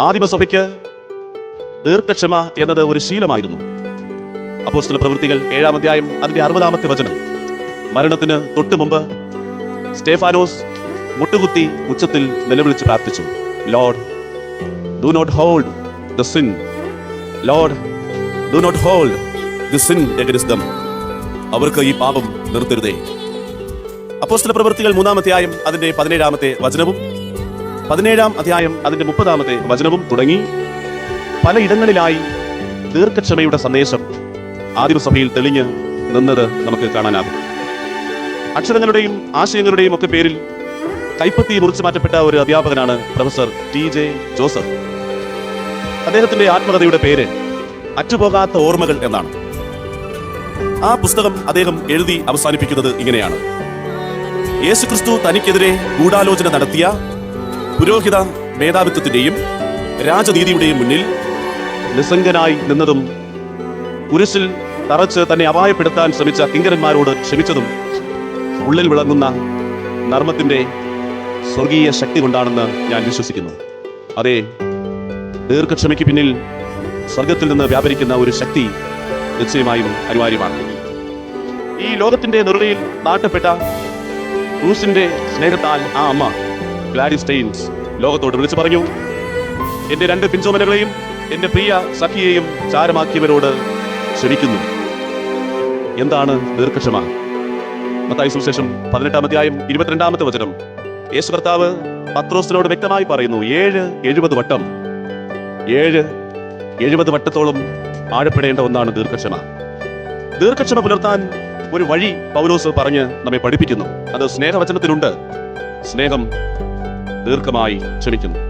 ആദിമസഭയ്ക്ക് ദീർഘക്ഷമ എന്നത് ഒരു ശീലമായിരുന്നു. അപ്പോസ്തല പ്രവൃത്തികൾ ഏഴാം അധ്യായം അതിന്റെ അറുപതാമത്തെ വചനം. മരണത്തിന് തൊട്ടു മുമ്പ് സ്റ്റേഫാനോസ് മുട്ടുകുത്തി ഉച്ചത്തിൽ നിലവിളിച്ച് പ്രാർത്ഥിച്ചു. Lord do not hold the sin. Lord do not hold the sin എഗരിസ്തം അവർക്ക് ഈ പാപം നിർത്തരുതേ. അപ്പോസ്തല പ്രവൃത്തികൾ മൂന്നാമത്തെ ആയും അതിന്റെ പതിനേഴാമത്തെ വചനവും പതിനേഴാം അധ്യായം അതിന്റെ മുപ്പതാമത്തെ വചനവും തുടങ്ങി. പലയിടങ്ങളിലായി ദീർഘക്ഷമയുടെ സന്ദേശം ആദിമസഭയിൽ തെളിഞ്ഞ് നിന്നത് നമുക്ക് കാണാനാകും. അക്ഷരങ്ങളുടെയും ആശയങ്ങളുടെയും ഒക്കെ പേരിൽ കൈപ്പത്തി മുറിച്ചു മാറ്റപ്പെട്ട ഒരു അധ്യാപകനാണ് പ്രൊഫസർ ടി ജെ ജോസഫ്. അദ്ദേഹത്തിന്റെ ആത്മകഥയുടെ പേര് അറ്റുപോകാത്ത ഓർമ്മകൾ എന്നാണ്. ആ പുസ്തകം അദ്ദേഹം എഴുതി അവസാനിപ്പിക്കുന്നത് ഇങ്ങനെയാണ്. യേശുക്രിസ്തു തനിക്കെതിരെ ഗൂഢാലോചന നടത്തിയ പുരോഹിത മേധാവിത്വത്തിന്റെയും രാജനീതിയുടെയും മുന്നിൽ നിസ്സംഗനായി നിന്നതും കുരിശിൽ തറച്ച് തന്നെ അപായപ്പെടുത്താൻ ശ്രമിച്ച കിങ്കരന്മാരോട് ക്ഷമിച്ചതും ഉള്ളിൽ വിളങ്ങുന്ന നർമ്മത്തിന്റെ സ്വർഗീയ ശക്തി കൊണ്ടാണെന്ന് ഞാൻ വിശ്വസിക്കുന്നു. അതെ ദീർഘക്ഷമയ്ക്ക് പിന്നിൽ സ്വർഗത്തിൽ നിന്ന് വ്യാപരിക്കുന്ന ഒരു ശക്തി നിശ്ചയമായും അനിവാര്യമാണ്. ഈ ലോകത്തിന്റെ നെറുകയിൽ നാട്ടപ്പെട്ട ക്രൂസിന്റെ സ്നേഹത്താൽ ആ അമ്മ ഗ്ലാഡിസ് ലോകത്തോട് വിളിച്ചു പറഞ്ഞു. എന്റെ രണ്ട് പിഞ്ചോമനകളെയും എന്റെ പ്രിയ സഖിയെയും ചാരമാക്കിയവരോട് ക്ഷമിക്കുന്നു എന്താണ് ദീർഘക്ഷമ? മത്തായി സുവിശേഷം പതിനെട്ടാം അധ്യായം ഇരുപത്തിരണ്ടാമത്തെ വചനം. യേശു കർത്താവ് പത്രോസിനോട് വ്യക്തമായി പറയുന്നു ഏഴ് എഴുപത് വട്ടം ഏഴ് എഴുപത് വട്ടത്തോളം ആഴപ്പെടേണ്ട ഒന്നാണ് ദീർഘക്ഷമ. ദീർഘക്ഷമ പുലർത്താൻ ഒരു വഴി പൗലോസ് പറഞ്ഞ് നമ്മെ പഠിപ്പിക്കുന്നു. അത് സ്നേഹവചനത്തിലുണ്ട്. സ്നേഹം ദീർഘമായി ക്ഷമിക്കുന്നു.